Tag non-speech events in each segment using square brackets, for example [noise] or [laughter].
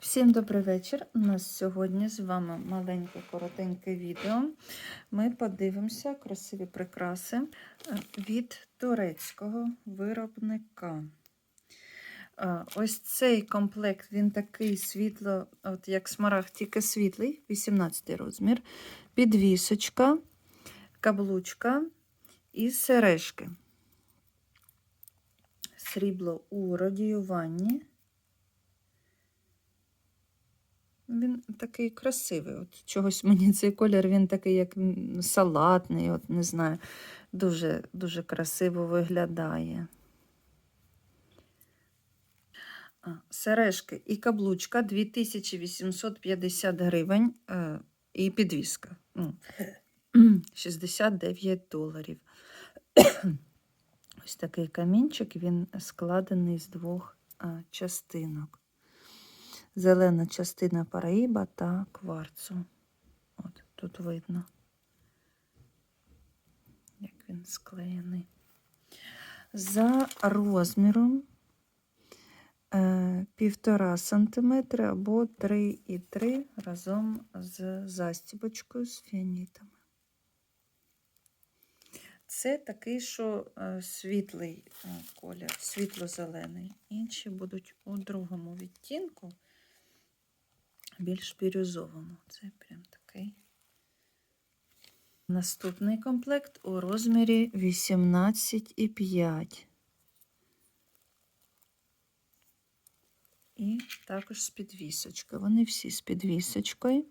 Всім добрий вечір. У нас сьогодні з вами маленьке коротеньке відео. Ми подивимося красиві прикраси е, від турецького виробника. Е, Ось цей комплект, він такий світло, от як смарагд, тільки світлий, 18 розмір, підвісочка, каблучка і сережки. Срібло у радіюванні. Він такий красивий. От Чогось мені [laughs] цей колір, він такий, як салатний, от не знаю, дуже, дуже красиво виглядає. Сережки і каблучка 2850 гривень е, і підвіска. Ну, 69 доларів. Ось такий камінчик, він складений з двох частинок зелена частина параїба та кварцу. От тут видно, як він склеєний. За розміром е, півтора сантиметри або 3,3 разом з застібочкою з фіанітами. Це такий, що е, світлий е, колір, світло-зелений. Інші будуть у другому відтінку більш бірюзовому. Це прям такий. Наступний комплект у розмірі 18,5. І також з підвісочкою. Вони всі з підвісочкою.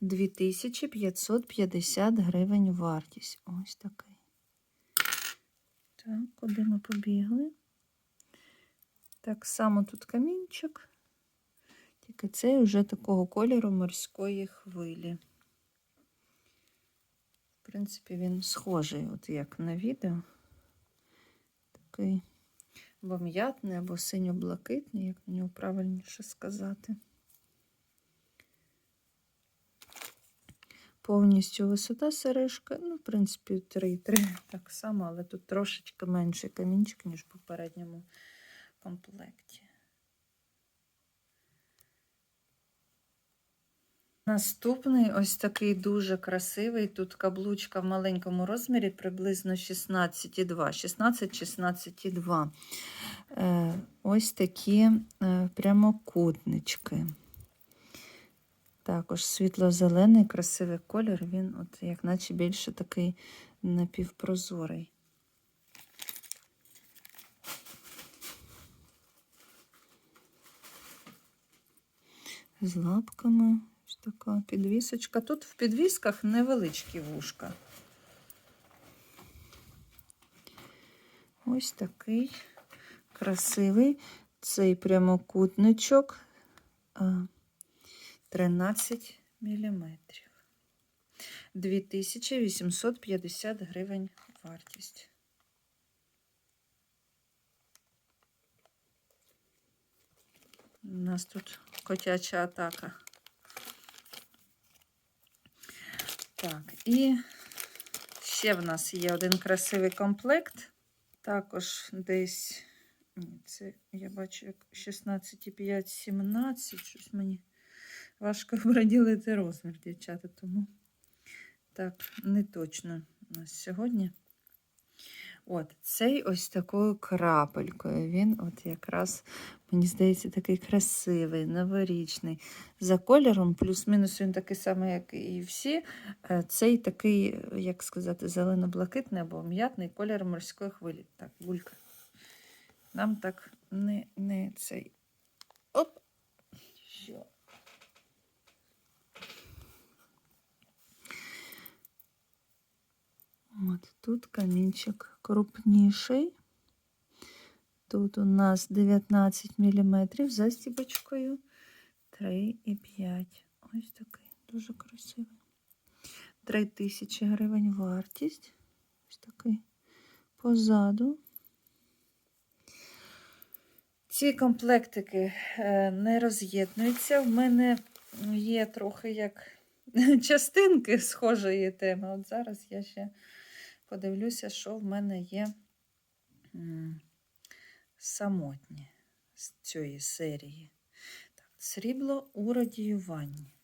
2550 гривень вартість. Ось такий. Так, куди ми побігли? Так само тут камінчик. Тільки цей вже такого кольору морської хвилі. В принципі, він схожий, от як на відео. Такий або м'ятний, або синьо-блакитний, як на нього правильніше сказати. Повністю висота сережка, ну, в принципі, 3,3 так само, але тут трошечки менший камінчик, ніж в попередньому комплекті. Наступний ось такий дуже красивий. Тут каблучка в маленькому розмірі, приблизно 16,2. 16-16,2. Е, Ось такі е, прямокутнички. Також світло-зелений, красивий колір, він, от, як наче більше такий напівпрозорий. З лапками. Така підвісочка. Тут в підвісках невеличкі вушка. Ось такий красивий цей прямокутничок 13 міліметрів. 2850 гривень вартість. У нас тут котяча атака. Так, і ще в нас є один красивий комплект. Також десь, це я бачу, як 16,5, 17, щось мені важко [laughs] приділити розмір, дівчата, тому так, не точно у нас сьогодні. От, цей ось такою крапелькою. Він от якраз, мені здається, такий красивий, новорічний. За кольором, плюс-мінус він такий самий, як і всі. Е, Цей такий, як сказати, зелено-блакитний або м'ятний колір морської хвилі. Так, булька. Нам так не, не цей. Оп! Що? От тут камінчик крупніший. Тут у нас 19 мм за стіпочкою 3,5. Ось такий дуже красивий. 3000 гривень вартість. Ось такий позаду. Ці комплектики е, не роз'єднуються. В мене є трохи як [laughs] частинки схожої теми. От зараз я ще подивлюся, що в мене є м, самотні з цієї серії. Срібло у радіюванні.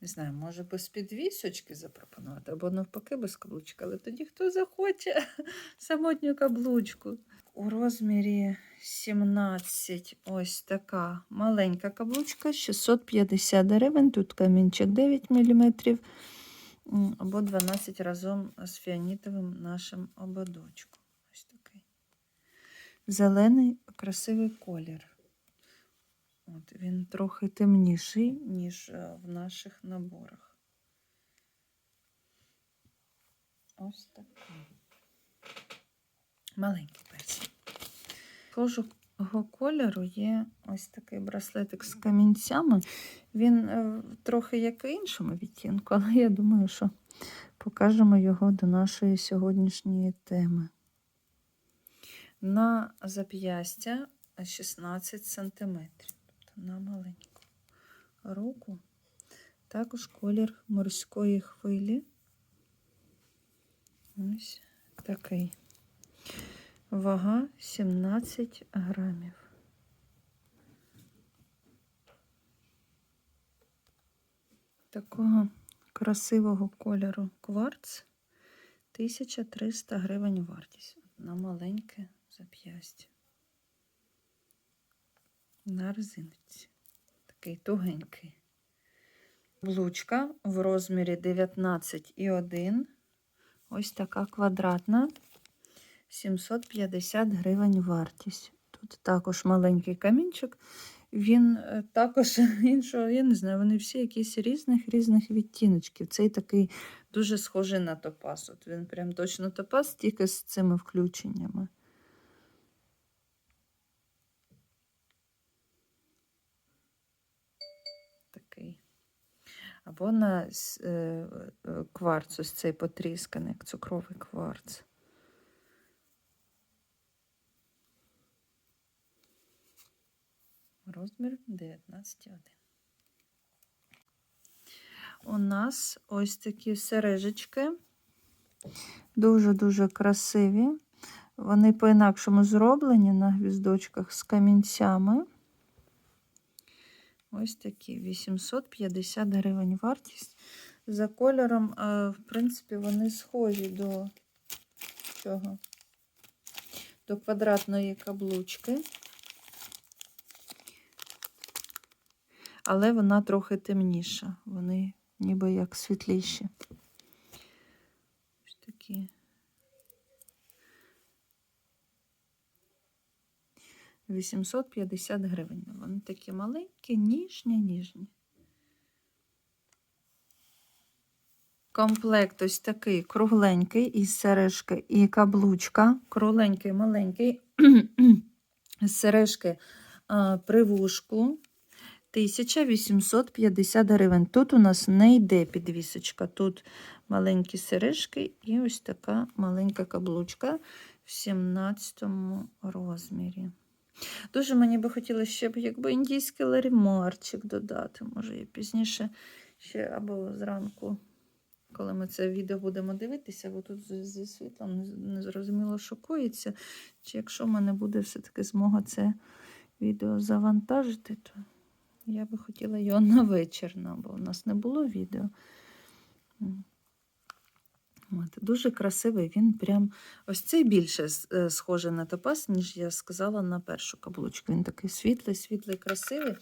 Не знаю, може без підвісочки запропонувати, або навпаки без каблучка, але тоді хто захоче [laughs] самотню каблучку. У розмірі 17 ось така маленька каблучка, 650 гривень. Тут камінчик 9 мм, або 12 разом з фіанітовим нашим ободочком. Ось такий. Зелений красивий колір. От, він трохи темніший, ніж е, в наших наборах. Ось такий. Маленький персик. Схожого кольору є ось такий браслетик з камінцями. Він е, трохи як іншому відтінку, але я думаю, що покажемо його до нашої сьогоднішньої теми. На зап'ястя 16 сантиметрів на маленьку руку. Також колір морської хвилі. Ось такий. Вага 17 грамів. Такого красивого кольору кварц 1300 гривень вартість на маленьке зап'ястя на резинці. Такий тугенький. Блучка в розмірі 19,1. Ось така квадратна. 750 гривень вартість. Тут також маленький камінчик. Він е, також [laughs] іншого, я не знаю, вони всі якісь різних різних відтіночків. Цей такий дуже схожий на топаз. От він прям точно топаз, тільки з цими включеннями. такий. Або на е, е, кварц, ось цей потрісканий, як цукровий кварц. Розмір 19,1. У нас ось такі сережечки. Дуже-дуже красиві. Вони по-інакшому зроблені на гвіздочках з камінцями. Ось такі 850 гривень вартість. За кольором, е, в принципі, вони схожі до цього, до квадратної каблучки. Але вона трохи темніша. Вони ніби як світліші. Ось такі. Вісімсот п'ятдесят гривень. Вони такі маленькі, ніжні, ніжні. Комплект ось такий кругленький із сережки і каблучка. Кругленький, маленький. [clears throat] з сережки а, при вушку. 1850 гривень. Тут у нас не йде підвісочка. Тут маленькі сережки і ось така маленька каблучка в 17 розмірі. Дуже мені би хотілося ще б, якби індійський ларімарчик додати. Може, я пізніше ще або зранку, коли ми це відео будемо дивитися, бо тут зі- світлом не- не зрозуміло шокується. Чи якщо в мене буде все-таки змога це відео завантажити, то я би хотіла його на вечір, бо у нас не було відео. От, дуже красивий, він прям ось цей більше е, схожий на топаз, ніж я сказала на першу каблучку. Він такий світлий, світлий, красивий.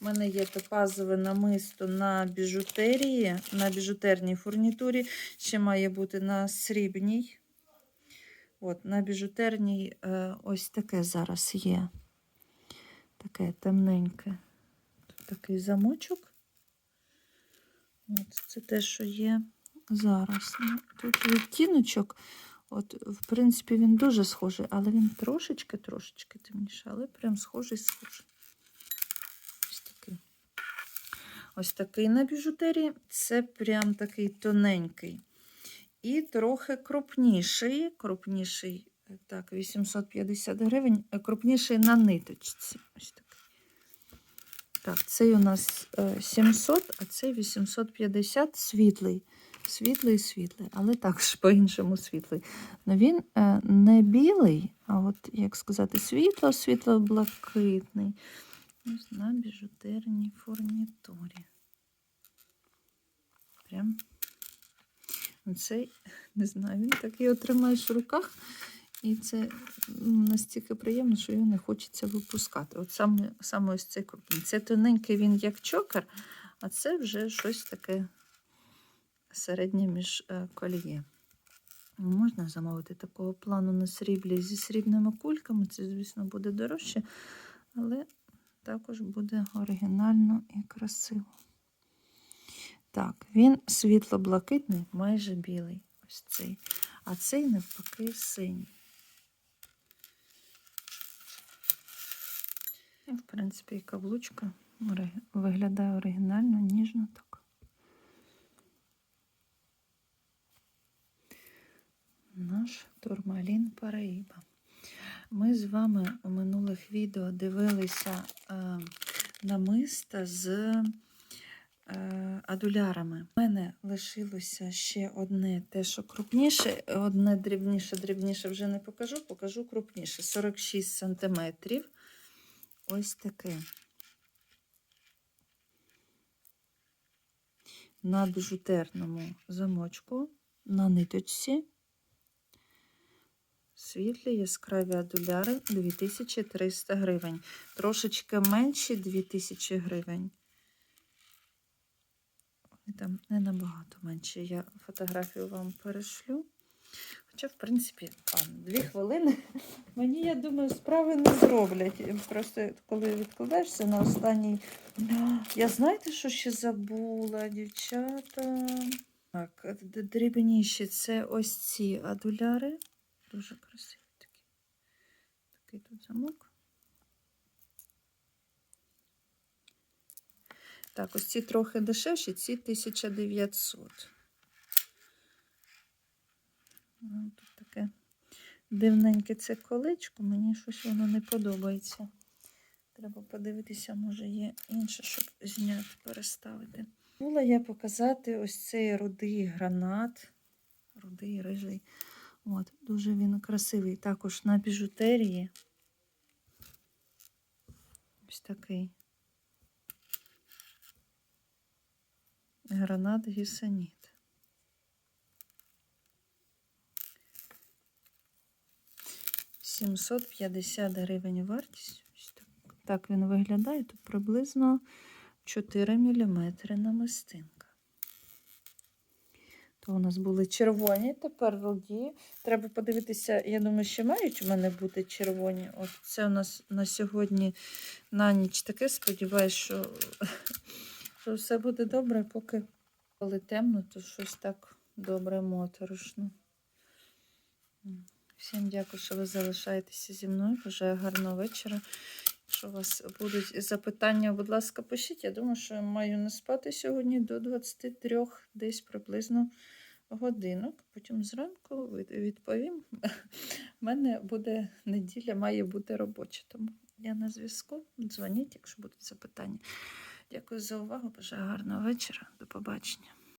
У мене є топазове намисто на біжутерії, на біжутерній фурнітурі. Ще має бути на срібній. От, на біжутерній е, ось таке зараз є. Таке темненьке. Такий замочок. От, це те, що є зараз. Ну, Тут відтіночок, от, в принципі, він дуже схожий, але він трошечки-трошечки темніше, але прям схожий схожий. Ось такий. Ось такий на біжутерії. Це прям такий тоненький. І трохи крупніший. Крупніший, так, 850 гривень, крупніший на ниточці. Ось такий. Так, цей у нас е, 700, а цей 850 світлий. Світлий, світлий, але також [laughs] по-іншому світлий. Но він е, не білий, а от, як сказати, світло, світло-блакитний. Ось на біжутерній фурнітурі. Прям цей, [laughs] не знаю, він такий отримаєш в руках, і це настільки приємно, що його не хочеться випускати. От саме, саме ось цей крупний. Це тоненький він як чокер, а це вже щось таке середнє між е, кольє. Можна замовити такого плану на сріблі зі срібними кульками. Це, звісно, буде дорожче, але також буде оригінально і красиво. Так, він світло-блакитний, майже білий. Ось цей. А цей навпаки синій. В принципі, і каблучка виглядає оригінально, ніжно так. Наш турмалін Параїба. Ми з вами у минулих відео дивилися е, намиста з е, адулярами. У мене лишилося ще одне те, що крупніше, одне дрібніше, дрібніше вже не покажу, покажу крупніше. 46 см. Ось таке. На біжутерному замочку, на ниточці. Світлі яскраві адуляри 2300 гривень. Трошечки менші 2000 гривень. Там не набагато менші. Я фотографію вам перешлю. Хоча, в принципі, а, дві хвилини [laughs] мені, я думаю, справи не зроблять. Просто коли відкладаєшся на останній. Я знаєте, що ще забула, дівчата? Так, дрібніші це ось ці адуляри. Дуже красивий такий. Такий тут замок. Так, ось ці трохи дешевші, ці 1900. Ну, Тут таке дивненьке це колечко, мені щось воно не подобається. Треба подивитися, може є інше, щоб зняти, переставити. Була я показати ось цей рудий гранат, рудий рижий. От, дуже він красивий. Також на біжутерії. Ось такий. Гранат гісаніт. Сімсот п'ятдесят гривень вартість. Ось так. так він виглядає. Тут приблизно 4 мм намистинка. То у нас були червоні, тепер руді. Треба подивитися, я думаю, ще мають у мене бути червоні. От це у нас на сьогодні на ніч таке. Сподіваюсь, що, що все буде добре, поки коли темно, то щось так добре моторошно. Всім дякую, що ви залишаєтеся зі мною. Бажаю гарного вечора. Якщо у вас будуть запитання, будь ласка, пишіть. Я думаю, що я маю не спати сьогодні до 23, десь приблизно годинок. Потім зранку відповім. У мене буде неділя, має бути робоча. Тому я на зв'язку. Дзвоніть, якщо будуть запитання. Дякую за увагу. Бажаю гарного вечора. До побачення.